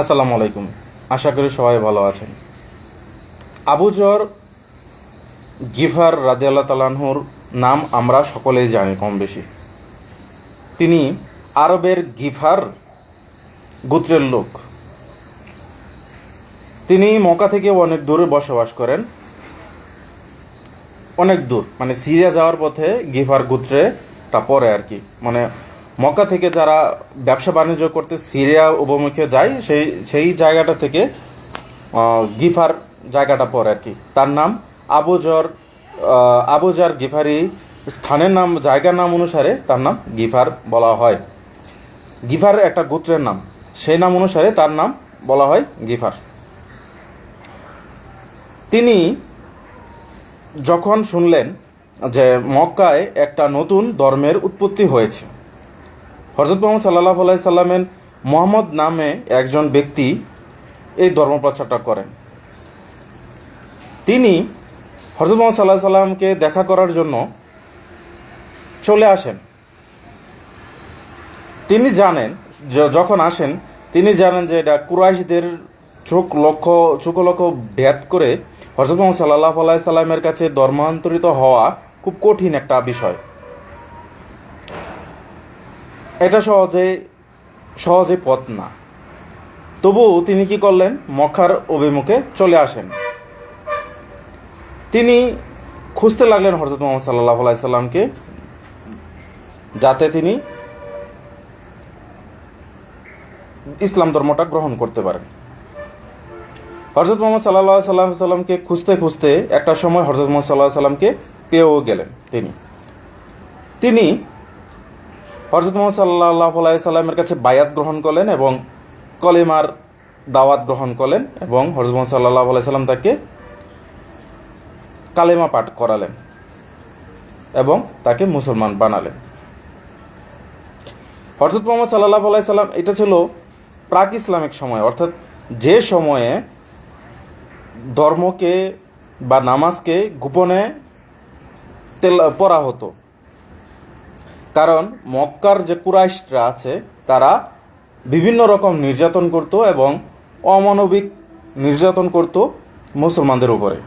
আসসালামু আলাইকুম। আশা করি সবাই ভালো আছেন। আবুজর গিফার রাদিয়াল্লাহ তালাহুর নাম আমরা সকলেই জানি কম বেশি তিনি আরবের গিফার গোত্রের লোক। তিনি মকা থেকে অনেক দূরে বসবাস করেন। অনেক দূর মানে সিরিয়া যাওয়ার পথে গিফার গোত্রেটা পড়ে আর কি। মানে মক্কা থেকে যারা ব্যবসা বাণিজ্য করতে সিরিয়া উপমুখে যায়, সেই সেই জায়গাটা থেকে গিফার জায়গাটা পড়ে আর কি। তার নাম আবুজর আবুজার গিফারি স্থানের নাম, জায়গার নাম অনুসারে তার নাম গিফার বলা হয়। গিফার একটা গোত্রের নাম। সেই নাম অনুসারে তার নাম বলা হয় গিফার। তিনি যখন শুনলেন যে মক্কায় একটা নতুন ধর্মের উৎপত্তি হয়েছে হজরত মোহাম্মদ সাল্লাহ আলাই সাল্লামের মোহাম্মদ নামে একজন ব্যক্তি এই ধর্ম প্রচারটা করেন। তিনি হজরত মোহাম্মদ সাল্লাহ সাল্লামকে দেখা করার জন্য চলে আসেন। তিনি জানেন যখন আসেন, তিনি জানেন যে এটা কুরাইশদের চোখ লক্ষ্য চোখ লক্ষ্য ভেদ করে হজরত মোহাম্মদ সাল্লাহ আলাই সাল্লামের কাছে ধর্মান্তরিত হওয়া খুব কঠিন একটা বিষয়। এটা সহজে সহজে পথ না। তবুও তিনি কি করলেন? মক্কার অভিমুখে চলে আসেন। তিনি খুঁজতে লাগলেন হজরত মোহাম্মদ সাল্লাহ আলাইসাল্লামকে যাতে তিনি ইসলাম ধর্মটা গ্রহণ করতে পারেন। হজরত মোহাম্মদ সাল্লাহ সাল্লাম সাল্লামকে খুঁজতে খুঁজতে একটা সময় হজরত মোহাম্মদ সাল্লাহ সাল্লামকে পেয়েও গেলেন তিনি। তিনি হজরত মোহাম্মদ সাল্লাহ সাল্লামের কাছে বায়াত গ্রহণ করলেন এবং কলেমার দাওয়াত গ্রহণ করলেন এবং হজরত মোহাম্মদ সাল্লাহ সাল্লাম তাকে কালেমা পাঠ করালেন এবং তাকে মুসলমান বানালেন। হজরত মোহাম্মদ সাল্লাহ সাল্লাম এটা ছিল প্রাক ইসলামিক সময়, অর্থাৎ যে সময়ে ধর্মকে বা নামাজকে গোপনে তেল পড়া হতো। কারণ মক্কার যে কুরাইশরা আছে, তারা বিভিন্ন রকম নির্যাতন করত এবং অমানবিক নির্যাতন করত মুসলমানদের উপরে।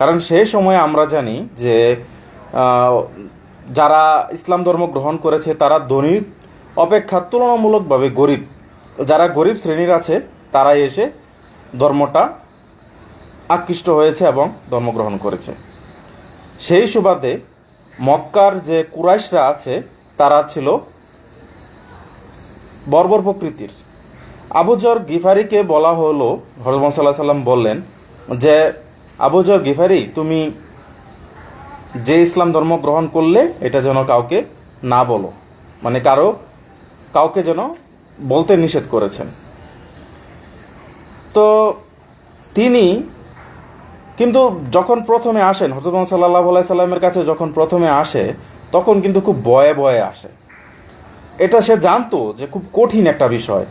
কারণ সেই সময় আমরা জানি যে যারা ইসলাম ধর্ম গ্রহণ করেছে, তারা ধনীর অপেক্ষা তুলনামূলকভাবে গরিব। যারা গরিব শ্রেণির আছে, তারাই এসে ধর্মটা আকৃষ্ট হয়েছে এবং ধর্মগ্রহণ করেছে। সেই সুবাদে মক্কার যে কুরাইশরা আছে তারা ছিল বর্বর প্রকৃতির। আবুজর গিফারিকে বলা হলো হরমত সাল্লাহ সাল্লাম বললেন যে আবুজর গিফারি, তুমি যে ইসলাম ধর্ম গ্রহণ করলে এটা যেন কাউকে না বলো। মানে কারও, কাউকে যেন বলতে নিষেধ করেছেন। তো তিনি কিন্তু যখন প্রথমে আসেন হজরত সাল্লাহ সাল্লামের কাছে যখন প্রথমে আসে তখন কিন্তু খুব বয়ে বয়ে আসে। এটা সে জানতো যে খুব কঠিন একটা বিষয়,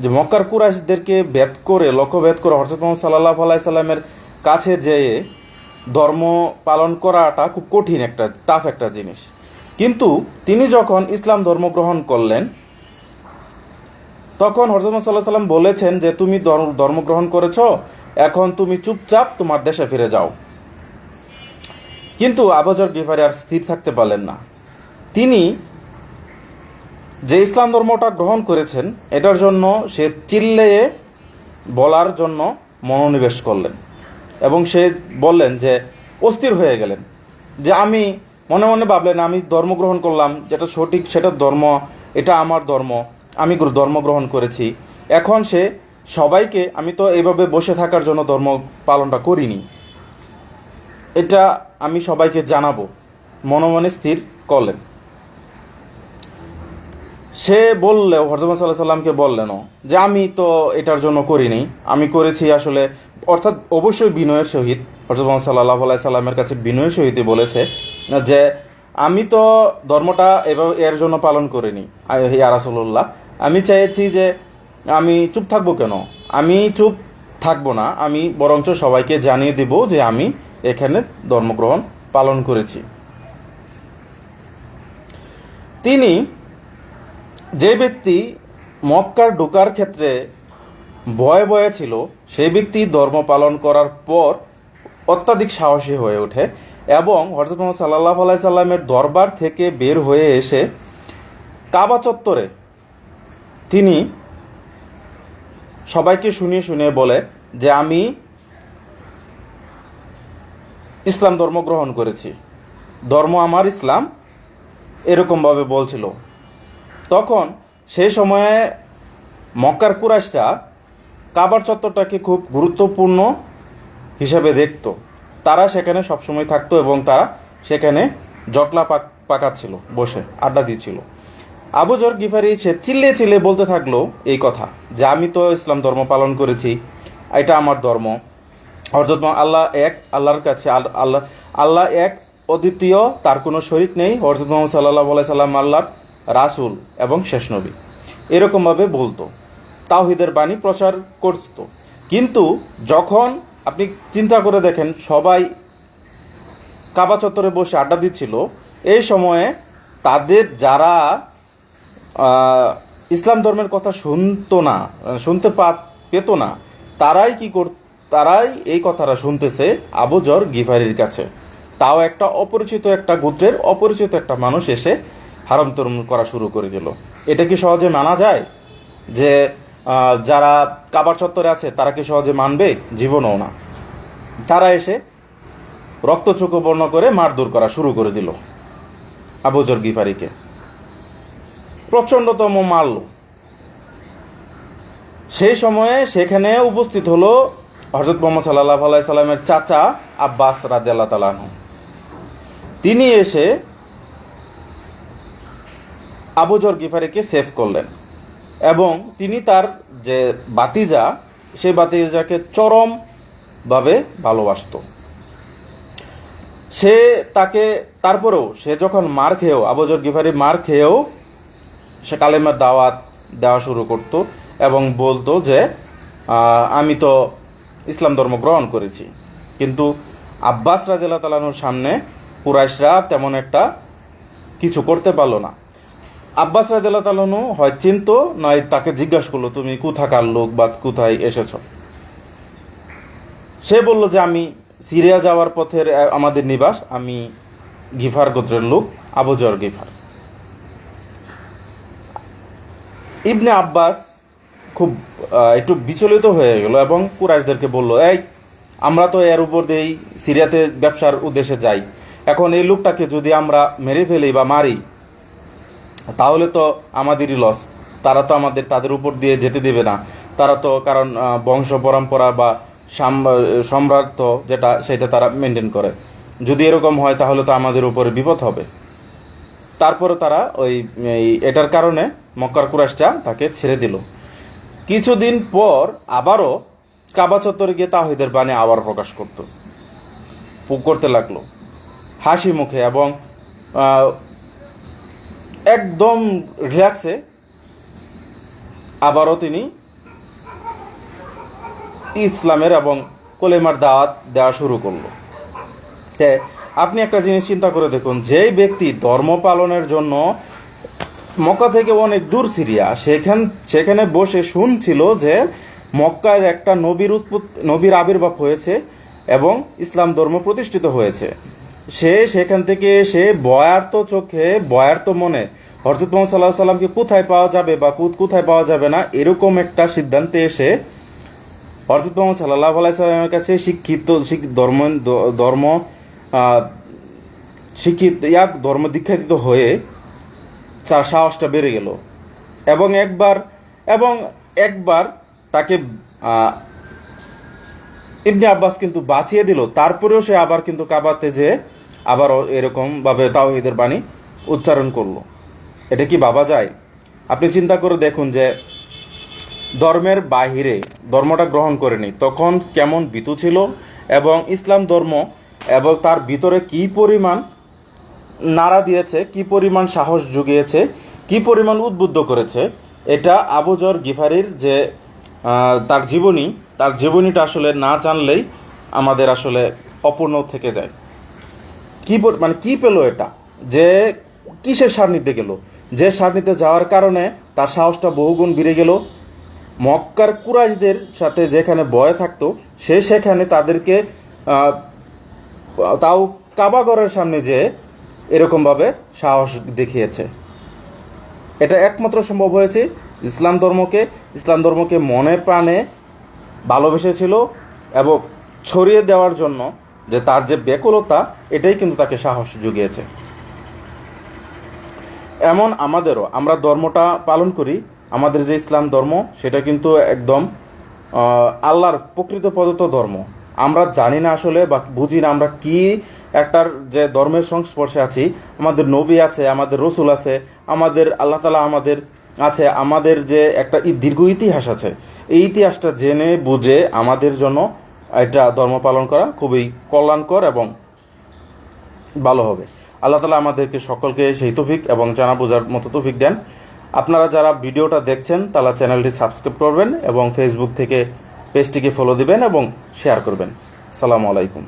যে মক্কার কুরাইশদেরকে ভেদ করে লক্ষ্য ভেদ করে হজরত মোহাম্মদ সাল্লাহ সাল্লামের কাছে যেয়ে ধর্ম পালন করাটা খুব কঠিন একটা টাফ একটা জিনিস। কিন্তু তিনি যখন ইসলাম ধর্ম গ্রহণ করলেন, তখন মোহাম্মদ সাল্লাহ সাল্লাম বলেছেন যে, তুমি ধর্ম গ্রহণ করেছ, এখন তুমি চুপচাপ তোমার দেশে ফিরে যাও। কিন্তু আবজর গিফারি আর স্থির থাকতে পারলেন না। তিনি যে ইসলাম ধর্মটা গ্রহণ করেছেন, এটার জন্য সে চিল্লেয়ে বলার জন্য মনোনিবেশ করলেন এবং সে বললেন যে, অস্থির হয়ে গেলেন। যে আমি মনে মনে ভাবলেন, আমি ধর্ম গ্রহণ করলাম, যেটা সঠিক সেটা ধর্ম, এটা আমার ধর্ম, আমি ধর্ম গ্রহণ করেছি। এখন সে সবাইকে, আমি তো এইভাবে বসে থাকার জন্য ধর্ম পালনটা করিনি। এটা আমি সবাইকে জানাব। মনে মনে স্থির করলেন। সে বললেও হরজমান সাল্লাহ সাল্লামকে বললেনও যে আমি তো এটার জন্য করিনি, আমি করেছি আসলে, অর্থাৎ অবশ্যই বিনয়ের সহিত মোহাম্মদ সাল্লাহ আলাই সাল্লামের কাছে বিনয়ের সহিতই বলেছে, যে আমি তো ধর্মটা এভাবে এর জন্য পালন করিনি ইয়া আমি চাইছি যে আমি চুপ থাকব কেন? আমি চুপ থাকব না, আমি বরঞ্চ সবাইকে জানিয়ে দেব যে আমি এখানে ধর্মগ্রহণ পালন করেছি। তিনি যে ব্যক্তি মক্কার ঢোকার ক্ষেত্রে ভয়ে ভয়ে ছিল সেই ব্যক্তি ধর্ম পালন করার পর অত্যাধিক সাহসী হয়ে ওঠে এবং হজরত মোহাম্মদ সাল্লাহ আলাই সাল্লামের দরবার থেকে বের হয়ে এসে কাবা চত্বরে তিনি সবাইকে শুনিয়ে শুনিয়ে বলে যে, আমি ইসলাম ধর্ম গ্রহণ করেছি। ধর্ম আমার ইসলাম এরকমভাবে বলছিল। তখন সেই সময়ে মক্কার কুরাইশরা কাবার চত্বরটাকে খুব গুরুত্বপূর্ণ হিসাবে দেখত। তারা সেখানে সবসময় থাকতো এবং তারা সেখানে জটলা পাক, পাকাচ্ছিল, বসে, আড্ডা দিচ্ছিল। আবুজর গিফারি সে চিল্লে চিল্লে বলতে থাকল এই কথা যে, আমি তো ইসলাম ধর্ম পালন করেছি, এটা আমার ধর্ম। হজরত আল্লাহ এক, আল্লাহর কাছে আল- আল্লাহ আল্লাহ এক, অদ্বিতীয়, তার কোনো শরিক নেই। হজরত মোহাম্মদ সাল্লাহ সাল্লাম আল্লাহর রাসুল এবং শেষ নবী। এরকমভাবে বলতো। তাওহিদের বাণী প্রচার করতো। কিন্তু যখন আপনি চিন্তা করে দেখেন, সবাই কাবা চত্বরে বসে আড্ডা দিচ্ছিল, এই সময়ে তাদের যারা ইসলাম ধর্মের কথা শুনতো না, শুনতে পা- পেত না, তারাই কি কর তারাই এই কথাটা শুনতেছে আবুজর গিফারির কাছে। তাও একটা অপরিচিত একটা গোত্রের অপরিচিত একটা মানুষ এসে হারাম তরুণ করা শুরু করে দিল। এটা কি সহজে মানা যায়? যে যারা কাবার চত্বরে আছে, তারা কি সহজে মানবে? জীবনও না। তারা এসে রক্তচক্ষু বর্ণ করে মারধর করা শুরু করে দিল আবুজর গিফারিকে। প্রচণ্ডতম মারল। সেই সময়ে সেখানে উপস্থিত হলো হজরত মোহাম্মদ সাল্লাহ আলাই সাল্লামের চাচা আব্বাস রাজি আল্লাহ তালাহ তিনি এসে আবুজর গিফারিকে সেভ করলেন এবং তিনি তার যে বাতিজা, সেই বাতিজাকে চরমভাবে ভালোবাসত। সে তাকে, তারপরেও সে যখন মার খেয়েও আবুজর গিফারি মার খেয়েও সে কালেমার দাওয়াত দেওয়া শুরু করত এবং বলতো যে আমি তো ইসলাম ধর্ম গ্রহণ করেছি। কিন্তু আব্বাস রাজিল্লা তালানুর সামনে কুরাইশরা তেমন একটা কিছু করতে পারল না। আব্বাস রাজিল্লা তালানু হয় চিন্ত, নয় তাকে জিজ্ঞাসা করল, তুমি কোথাকার লোক বা কোথায় এসেছ? সে বলল যে, আমি সিরিয়া যাওয়ার পথের আমাদের নিবাস। আমি গিফার গোত্রের লোক আবুজর গিফার। ইবনে আব্বাস খুব একটু বিচলিত হয়ে গেল এবং কুরাইশদেরকে বলল, এই, আমরা তো এর উপর দিয়েই সিরিয়াতে ব্যবসার উদ্দেশ্যে যাই। এখন এই লোকটাকে যদি আমরা মেরে ফেলি বা মারি, তাহলে তো আমাদেরই লস তারা তো আমাদের, তাদের উপর দিয়ে যেতে দেবে না। তারা তো কারণ বংশ, পরম্পরা বা সাম- সম্রাট যেটা, সেটা তারা মেনটেন করে। যদি এরকম হয়, তাহলে তো আমাদের উপরে বিপদ হবে। তারপরে তারা ওই এটার কারণে মক্কার কুরাশটা তাকে ছেড়ে দিল। কিছুদিন পর আবারও কাবা চত্বরে গিয়ে তাহিদের বাণী আবার প্রকাশ করত। করতে লাগল। হাসি মুখে এবং একদম রিল্যাক্সে আবারও তিনি ইসলামের এবং কলেমার দাওয়াত দেওয়া শুরু করল। আপনি একটা জিনিস চিন্তা করে দেখুন, যেই ব্যক্তি ধর্ম পালনের জন্য মক্কা থেকে অনেক দূর সিরিয়া। সেখান সেখানে বসে শুনছিল যে মক্কার একটা নবীর উৎপত্তি নবীর আবির্ভাব হয়েছে এবং ইসলাম ধর্ম প্রতিষ্ঠিত হয়েছে। সে সেখান থেকে এসে বয়ার্ত চোখে, বয়ার্ত মনে হরজত মোহাম্মদ সাল্লাহ সাল্লামকে কোথায় পাওয়া যাবে বা কোথ- কোথায় পাওয়া যাবে না, এরকম একটা সিদ্ধান্তে এসে হরজত মোহাম্মদ সাল্লাহ আলাইসাল্লামের কাছে শিক্ষিত ধর্ম ধর্ম শিক্ষিত ইয়াক ধর্ম দীক্ষায়িত হয়ে তার সাহসটা বেড়ে গেল। এবং একবার এবং একবার তাকে ইবনে আব্বাস কিন্তু বাঁচিয়ে দিল। তারপরেও সে আবার কিন্তু কাবাতে যে আবার এরকমভাবে তাওহিদের বাণী উচ্চারণ করল। এটা কি বাবা যায়? আপনি চিন্তা করে দেখুন যে ধর্মের বাহিরে ধর্মটা গ্রহণ করেনি, তখন কেমন বিতু ছিল এবং ইসলাম ধর্ম এবং তার ভিতরে কি পরিমাণ নাড়া দিয়েছে, কি পরিমাণ সাহস জুগিয়েছে, কি পরিমাণ উদ্বুদ্ধ করেছে, এটা আবুজর গিফারির যে তার জীবনী, তার জীবনীটা আসলে না জানলেই আমাদের আসলে অপূর্ণ থেকে যায়। কি মানে কি পেল এটা? যে কিসের সান্নিধ্যে গেল? যে সান্নিধ্যে যাওয়ার কারণে তার সাহসটা বহুগুণ বেড়ে গেল। মক্কার কুরাইশদের সাথে যেখানে ভয় থাকতো, সে সেখানে তাদেরকে তাও কাবাগরের সামনে যে এরকমভাবে সাহস দেখিয়েছে। এটা একমাত্র সম্ভব হয়েছে ইসলাম ধর্মকে ইসলাম ধর্মকে মনে প্রাণে ভালোবেসেছিল এবং ছড়িয়ে দেওয়ার জন্য যে তার যে ব্যাকুলতা, এটাই কিন্তু তাকে সাহস জুগিয়েছে। এমন আমাদেরও আমরা ধর্মটা পালন করি, আমাদের যে ইসলাম ধর্ম, সেটা কিন্তু একদম আল্লাহর প্রকৃত প্রদত্ত ধর্ম। আমরা জানি না আসলে বা বুঝি না আমরা কি একটার যে ধর্মের সংস্পর্শে আছি, আমাদের নবী আছে, আমাদের রসুল আছে, আমাদের আল্লাহ তালা আমাদের আছে, আমাদের যে একটা দীর্ঘ ইতিহাস আছে, এই ইতিহাসটা জেনে বুঝে আমাদের জন্য এটা ধর্ম পালন করা খুবই কল্যাণকর এবং ভালো হবে। আল্লাহ তালা আমাদেরকে সকলকে সেই তফিক এবং জানা বোঝার মতো তফিক দেন। আপনারা যারা ভিডিওটা দেখছেন, তারা চ্যানেলটি সাবস্ক্রাইব করবেন এবং ফেসবুক থেকে পেজটিকে ফলো দিবেন এবং শেয়ার করবেন। সালামু আলাইকুম।